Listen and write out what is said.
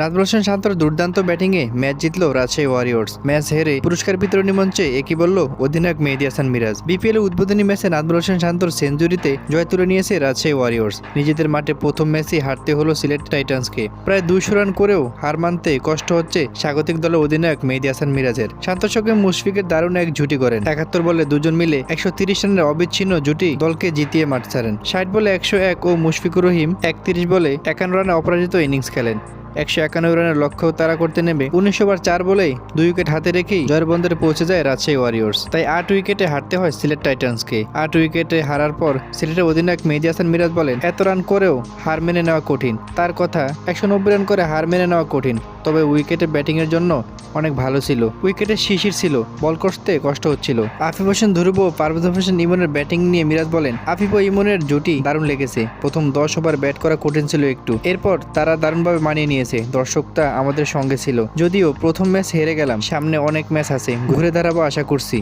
নাজমুল শান্তর দুর্দান্ত ব্যাটিংয়ে ম্যাচ জিতল রাজশাহী ওয়ারিয়র্স। ম্যাচ হেরে পুরস্কার বিতরণী মঞ্চে একই বলল অধিনায়ক মেহেদি হাসান মিরাজ। বিপিএল উদ্বোধনী ম্যাচে নাজমুল হোসেন শান্তর সেঞ্চুরিতে জয় তুলে নিয়েছে রাজশাহী ওয়ারিয়র্স। নিজেদের মাঠে প্রথম ম্যাচই হারতে হলো সিলেট টাইটান্সকে। প্রায় দুইশো রান করেও হার মানতে কষ্ট হচ্ছে স্বাগতিক দলের অধিনায়ক মেহেদি হাসান মিরাজের। শান্তর সঙ্গে মুশফিকের দারুণ এক জুটি করেন। একাত্তর বলে দুজন মিলে একশো তিরিশ রানের অবিচ্ছিন্ন জুটি দলকে জিতিয়ে মাঠ ছাড়েন। ষাট বলে একশো এক ও মুশফিকুর রহিম একত্রিশ বলে একান্ন রানে অপরাজিত ইনিংস খেলেন। একশো একানব্বই রানের লক্ষ্য তারা করতে নেবে। উনিশ ওভার চার বলেই দুই উইকেট হাতে রেখেই জয়ের পৌঁছে যায় রাজশাহী ওয়ারিয়র্স। তাই আট উইকেটে হারতে হয় সিলেট টাইটান্সকে। আট উইকেটে হারার পর সিলেটের অধিনায়ক মেহেদি হাসান মিরাজ বলেন, এত রান করেও হার মেনে নেওয়া কঠিন। তার কথা একশো নব্বই রান করে হার মেনে নেওয়া কঠিন। তবে উইকেটে ব্যাটিংয়ের জন্য অনেক ভালো ছিল। উইকেটে শিশির ছিল। বল করতে কষ্ট হচ্ছিল। আফিফ হোসেন ধ্রুব পার্বত হোসেন ইমনের ব্যাটিং নিয়ে মিরাজ বলেন, আফিফ ও ইমনের জুটি দারুণ লেগেছে। প্রথম দশ ওভার ব্যাট করা কঠিন ছিল একটু। এরপর তারা দারুণভাবে মানিয়ে নিয়েছে। দর্শকটা আমাদের সঙ্গে ছিল। যদিও প্রথম ম্যাচ হেরে গেলাম। সামনে অনেক ম্যাচ আছে। ঘুরে দাঁড়াবো আশা করছি।